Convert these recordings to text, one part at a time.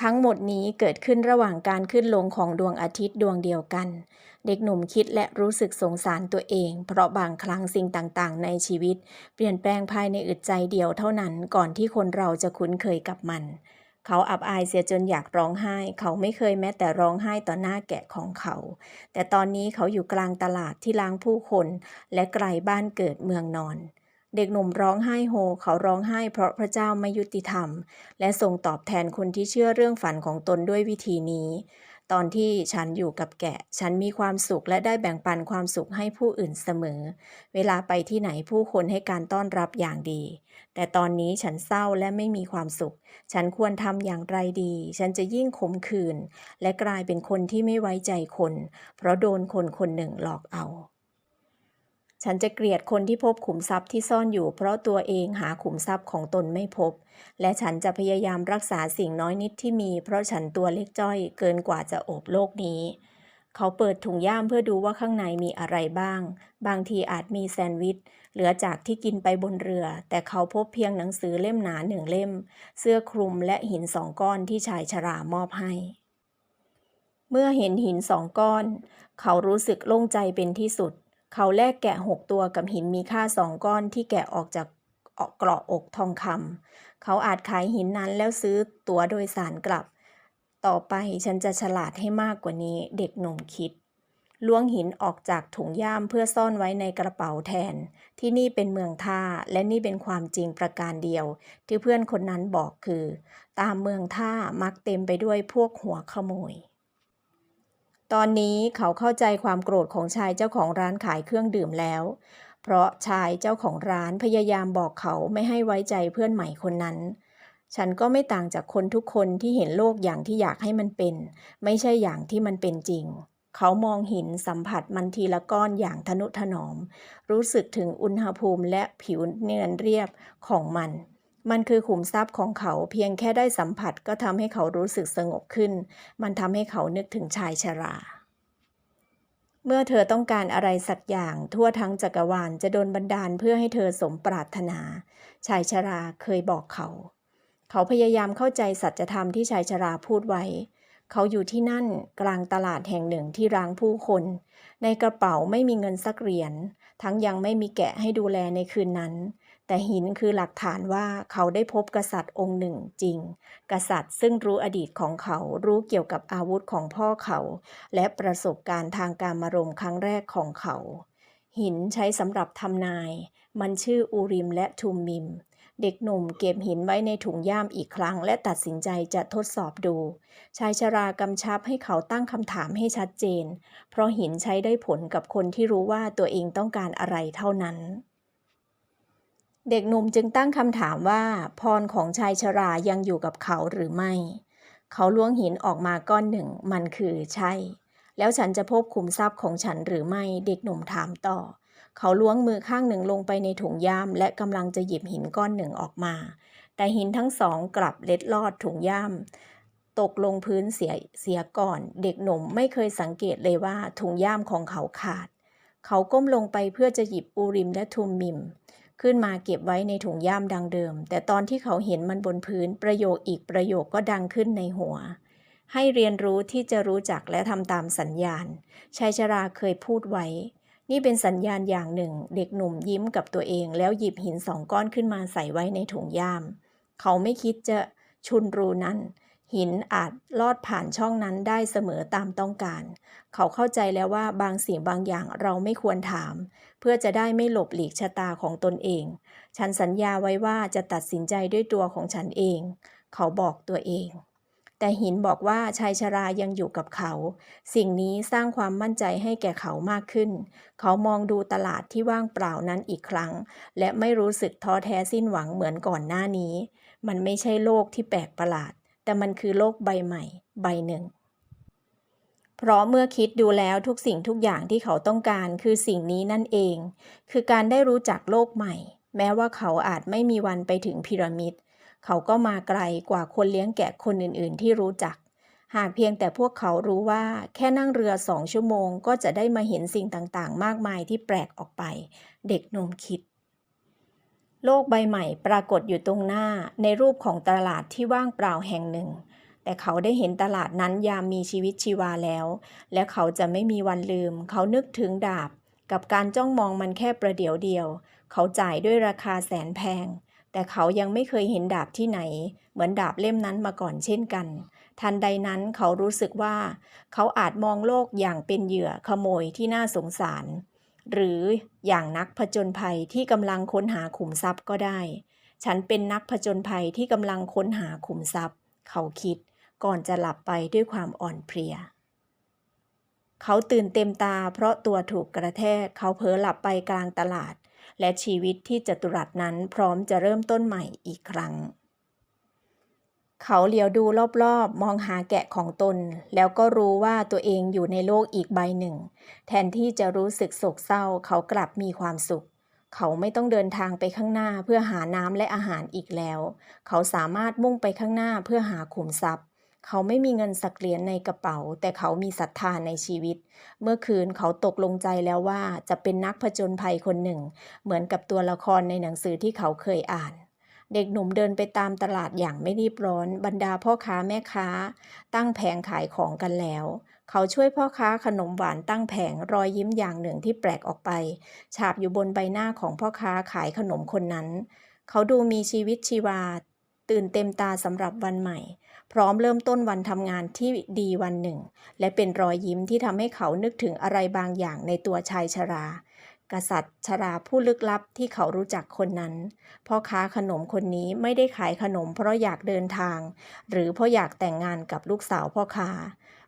ทั้งหมดนี้เกิดขึ้นระหว่างการขึ้นลงของดวงอาทิตย์ดวงเดียวกัน เด็กหนุ่มคิดและรู้สึกสงสารตัวเอง เพราะบางครั้งสิ่งต่างๆ ในชีวิต เปลี่ยนแปลงภายในอึดใจเดียวเท่านั้นก่อนที่คนเราจะคุ้นเคยกับมัน เขาอับอายเสียจนอยากร้องไห้ เขาไม่เคยแม้แต่ร้องไห้ต่อหน้าแกะของเขา แต่ตอนนี้เขาอยู่กลางตลาดที่ล้างผู้คน และไกลบ้านเกิดเมืองนอน เด็กหนุ่มร้องไห้โฮ เขาร้องไห้เพราะพระเจ้าไม่ยุติธรรม และทรงตอบแทนคนที่เชื่อเรื่องฝันของตนด้วยวิธีนี้ ตอนที่ฉันอยู่กับแกะ ฉันมีความสุขและได้แบ่งปันความสุขให้ผู้อื่นเสมอ เวลาไปที่ไหนผู้คนให้การต้อนรับอย่างดี แต่ตอนนี้ฉันเศร้าและไม่มีความสุข ฉันควรทำอย่างไรดี ฉันจะยิ่งขมขื่นและกลายเป็นคนที่ไม่ไว้ใจคน เพราะโดนคนคนหนึ่งหลอกเอา ฉันจะเกลียดคนที่พบขุมทรัพย์ที่ซ่อนอยู่ เพราะตัวเองหาขุมทรัพย์ของตนไม่พบ และฉันจะพยายามรักษาสิ่งน้อยนิดที่มี เพราะฉันตัวเล็กจ้อยเกินกว่าจะโอบโลกนี้ เขาเปิดถุงย่ามเพื่อดูว่าข้างในมีอะไรบ้าง บางทีอาจมีแซนด์วิช เหลือจากที่กินไปบนเรือ แต่เขาพบเพียงหนังสือเล่มหนาหนึ่งเล่ม เสื้อคลุมและหินสองก้อนที่ชายชรามอบให้เมื่อเห็นหินสองก้อน เขารู้สึกโล่งใจเป็นที่สุด เขาแลกแกะหกตัวกับหินมีค่าสองก้อนที่แกะออกจากเกราะอกทองคำเขาอาจขายหินนั้นแล้วซื้อตั๋วโดยสารกลับ ต่อไปฉันจะฉลาดให้มากกว่านี้เด็กหนุ่มคิดล้วงหินออกจากถุงย่ามเพื่อซ่อนไว้ในกระเป๋าแทน ที่นี่เป็นเมืองท่าและนี่เป็นความจริงประการเดียว ที่เพื่อนคนนั้นบอกคือ ตามเมืองท่ามักเต็มไปด้วยพวกหัวขโมย ตอนนี้เขาเข้าใจความโกรธของชายเจ้าของร้านขายเครื่องดื่มแล้ว เพราะชายเจ้าของร้านพยายามบอกเขาไม่ให้ไว้ใจเพื่อนใหม่คนนั้น ฉันก็ไม่ต่างจากคนทุกคนที่เห็นโลกอย่างที่อยากให้มันเป็น ไม่ใช่อย่างที่มันเป็นจริง เขามองหินสัมผัสมันทีละก้อนอย่างทนุถนอม รู้สึกถึงอุณหภูมิและผิวเนียนเรียบของมัน มันคือขุมทรัพย์ของเขาเพียงแค่ได้สัมผัสก็ทำให้เขารู้สึกสงบขึ้น มันทำให้เขานึกถึงชายชรา เมื่อเธอต้องการอะไรสักอย่างทั่วทั้งจักรวาลจะโดนบันดาลเพื่อให้เธอสมปรารถนา ชายชราเคยบอกเขา เขาพยายามเข้าใจสัจธรรมที่ชายชราพูดไว้ เขาอยู่ที่นั่นกลางตลาดแห่งหนึ่งที่ร้างผู้คน ในกระเป๋าไม่มีเงินสักเหรียญทั้งยังไม่มีแกะให้ดูแลในคืนนั้น แต่หินคือหลักฐานว่าเขาได้พบกษัตริย์องค์หนึ่งจริง กษัตริย์ซึ่งรู้อดีตของเขารู้เกี่ยวกับอาวุธของพ่อเขา และประสบการณ์ทางการมารมครั้งแรกของเขา หินใช้สำหรับทำนาย มันชื่ออูริมและทูมมิม เด็กหนุ่มเก็บหินไว้ในถุงย่ามอีกครั้ง และตัดสินใจจะทดสอบดู ชายชรากำชับให้เขาตั้งคำถามให้ชัดเจน เพราะหินใช้ได้ผลกับคนที่รู้ว่าตัวเองต้องการอะไรเท่านั้น เด็กหนุ่มจึงตั้งคำถามว่า พรของชายชรายังอยู่กับเขาหรือไม่ เขาล้วงหินออกมาก้อนหนึ่ง มันคือใช่ แล้วฉันจะพบขุมทรัพย์ของฉันหรือไม่ เด็กหนุ่มถามต่อ เขาล้วงมือข้างหนึ่งลงไปในถุงย่าม และกำลังจะหยิบหินก้อนหนึ่งออกมา แต่หินทั้งสองกลับเล็ดลอดถุงย่าม ตกลงพื้นเสียเสียก่อน เด็กหนุ่มไม่เคยสังเกตเลยว่าถุงย่ามของเขาขาด เขาก้มลงไปเพื่อจะหยิบอูริมและทุมมิม ขึ้นมาเก็บไว้ในถุงย่ามดังเดิม แต่ตอนที่เขาเห็นมันบนพื้นประโยคอีกประโยคก็ดังขึ้นในหัว ให้เรียนรู้ที่จะรู้จักและทำตามสัญญาณชายชราเคยพูดไว้ นี่เป็นสัญญาณอย่างหนึ่ง เด็กหนุ่มยิ้มกับตัวเอง แล้วหยิบหินสองก้อนขึ้นมาใส่ไว้ในถุงย่าม เขาไม่คิดจะชุนรูนั้น หินอาจลอดผ่านช่องนั้นได้เสมอตามต้องการ เขาเข้าใจแล้วว่าบางสิ่งบางอย่างเราไม่ควรถาม เพื่อจะได้ไม่หลบหลีกชะตาของตนเอง ฉันสัญญาไว้ว่าจะตัดสินใจด้วยตัวของฉันเอง เขาบอกตัวเอง แต่หินบอกว่าชายชรายังอยู่กับเขา สิ่งนี้สร้างความมั่นใจให้แก่เขามากขึ้น เขามองดูตลาดที่ว่างเปล่านั้นอีกครั้ง และไม่รู้สึกท้อแท้สิ้นหวังเหมือนก่อนหน้านี้ มันไม่ใช่โลกที่แปลกประหลาด แต่มันคือโลกใบใหม่ ใบหนึ่ง เพราะเมื่อคิดดูแล้วทุกสิ่งทุกอย่างที่เขาต้องการคือสิ่งนี้นั่นเอง คือการได้รู้จักโลกใหม่ แม้ว่าเขาอาจไม่มีวันไปถึงพีระมิด เขาก็มาไกลกว่าคนเลี้ยงแกะคนอื่น ๆ ที่รู้จัก หากเพียงแต่พวกเขารู้ว่าแค่นั่งเรือสองชั่วโมง ก็จะได้มาเห็นสิ่งต่าง ๆ มากมายที่แปลกออกไป เด็กหนุ่มคิด โลกใบใหม่ปรากฏอยู่ตรงหน้าในรูปของตลาดที่ว่างเปล่าแห่งหนึ่ง แต่เขาได้เห็นตลาดนั้นยามมีชีวิตชีวาแล้ว และเขาจะไม่มีวันลืม เขานึกถึงดาบ กับการจ้องมองมันแค่ประเดี๋ยวเดียว เขาจ่ายด้วยราคาแสนแพง แต่เขายังไม่เคยเห็นดาบที่ไหน เหมือนดาบเล่มนั้นมาก่อนเช่นกัน ทันใดนั้นเขารู้สึกว่า เขาอาจมองโลกอย่างเป็นเหยื่อขโมยที่น่าสงสาร หรืออย่างนักผจญภัยที่กำลังค้นหาขุมทรัพย์ก็ได้ ฉันเป็นนักผจญภัยที่กำลังค้นหาขุมทรัพย์ เขาคิดก่อนจะหลับไปด้วยความอ่อนเพลีย เขาตื่นเต็มตาเพราะตัวถูกกระแทกเขาเผลอหลับไปกลางตลาด และชีวิตที่จตุรัสนั้นพร้อมจะเริ่มต้นใหม่อีกครั้ง เขาเหลียวดูรอบๆ มองหาแกะของตน แล้วก็รู้ว่าตัวเองอยู่ในโลกอีกใบหนึ่ง แทนที่จะรู้สึกโศกเศร้า เขากลับมีความสุข เขาไม่ต้องเดินทางไปข้างหน้าเพื่อหาน้ำและอาหารอีกแล้ว เขาสามารถมุ่งไปข้างหน้าเพื่อหาขุมทรัพย์ เขาไม่มีเงินสักเหรียญในกระเป๋า แต่เขามีศรัทธาในชีวิต เมื่อคืนเขาตกลงใจแล้วว่าจะเป็นนักผจญภัยคนหนึ่ง เหมือนกับตัวละครในหนังสือที่เขาเคยอ่าน เด็กหนุ่มเดินไปตามตลาดอย่างไม่รีบร้อน บรรดาพ่อค้าแม่ค้า ตั้งแผงขายของกันแล้ว เขาช่วยพ่อค้าขนมหวานตั้งแผงรอยยิ้มอย่างหนึ่งที่แปลกออกไป ฉาบอยู่บนใบหน้าของพ่อค้าขายขนมคนนั้น เขาดูมีชีวิตชีวา ตื่นเต็มตาสำหรับวันใหม่ พร้อมเริ่มต้นวันทำงานที่ดีวันหนึ่ง และเป็นรอยยิ้มที่ทำให้เขานึกถึงอะไรบางอย่างในตัวชายชรา กษัตริย์ ชราผู้ลึกลับที่เขารู้จักคนนั้นพ่อค้าขนมคนนี้ไม่ได้ขายขนมเพราะอยากเดินทาง หรือเพราะอยากแต่งงานกับลูกสาวพ่อค้า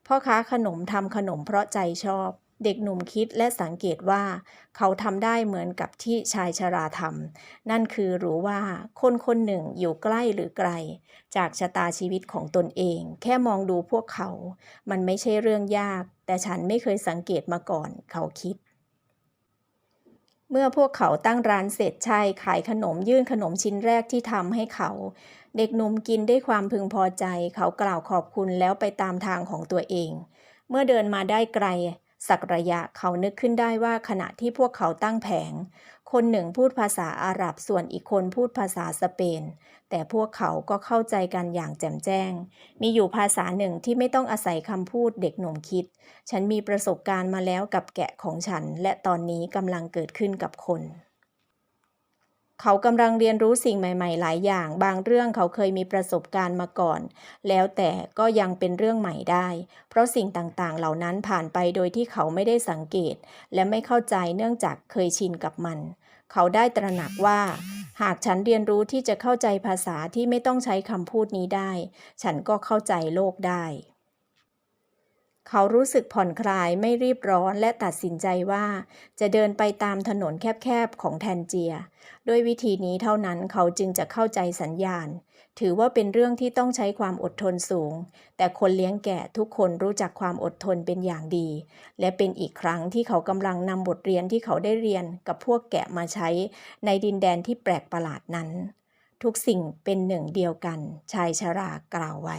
พ่อค้าขนมทำขนมเพราะใจชอบเด็กหนุ่มคิดและสังเกตว่า เขาทำได้เหมือนกับที่ชายชราทำนั่นคือรู้ว่าคนคนหนึ่งอยู่ใกล้หรือไกล จากชะตาชีวิตของตนเอง แค่มองดูพวกเขา มันไม่ใช่เรื่องยาก แต่ฉันไม่เคยสังเกตมาก่อน เขาคิด เมื่อพวกเขาตั้งร้านเสร็จชายขายขนมยื่นขนมชิ้นแรกที่ทำให้เขา เด็กหนุ่มกินด้วยความพึงพอใจ เขากล่าวขอบคุณแล้วไปตามทางของตัวเอง เมื่อเดินมาได้ไกล สักระยะเขานึกขึ้นได้ว่าขณะที่พวกเขาตั้งแผง คนหนึ่งพูดภาษาอาหรับส่วนอีกคนพูดภาษาสเปน แต่พวกเขาก็เข้าใจกันอย่างแจ่มแจ้ง มีอยู่ภาษาหนึ่งที่ไม่ต้องอาศัยคำพูดเด็กหนุ่มคิด ฉันมีประสบการณ์มาแล้วกับแกะของฉัน และตอนนี้กำลังเกิดขึ้นกับคน เขากำลังเรียนรู้สิ่งใหม่ ๆ หลายอย่าง บางเรื่องเขาเคยมีประสบการณ์มาก่อน แล้วแต่ก็ยังเป็นเรื่องใหม่ได้ เพราะสิ่งต่างๆ เหล่านั้นผ่านไปโดยที่เขาไม่ได้สังเกต และไม่เข้าใจเนื่องจากเคยชินกับมัน เขาได้ตระหนักว่า หากฉันเรียนรู้ที่จะเข้าใจภาษาที่ไม่ต้องใช้คำพูดนี้ได้ ฉันก็เข้าใจโลกได้ เขารู้สึกผ่อนคลายไม่รีบร้อนและตัดสินใจว่า จะเดินไปตามถนนแคบๆของแทนเจีย ด้วยวิธีนี้เท่านั้นเขาจึงจะเข้าใจสัญญาณ ถือว่าเป็นเรื่องที่ต้องใช้ความอดทนสูง แต่คนเลี้ยงแกะทุกคนรู้จักความอดทนเป็นอย่างดี และเป็นอีกครั้งที่เขากำลังนำบทเรียนที่เขาได้เรียนกับพวกแกะมาใช้ในดินแดนที่แปลกประหลาดนั้น ทุกสิ่งเป็นหนึ่งเดียวกัน ชายชรากล่าวไว้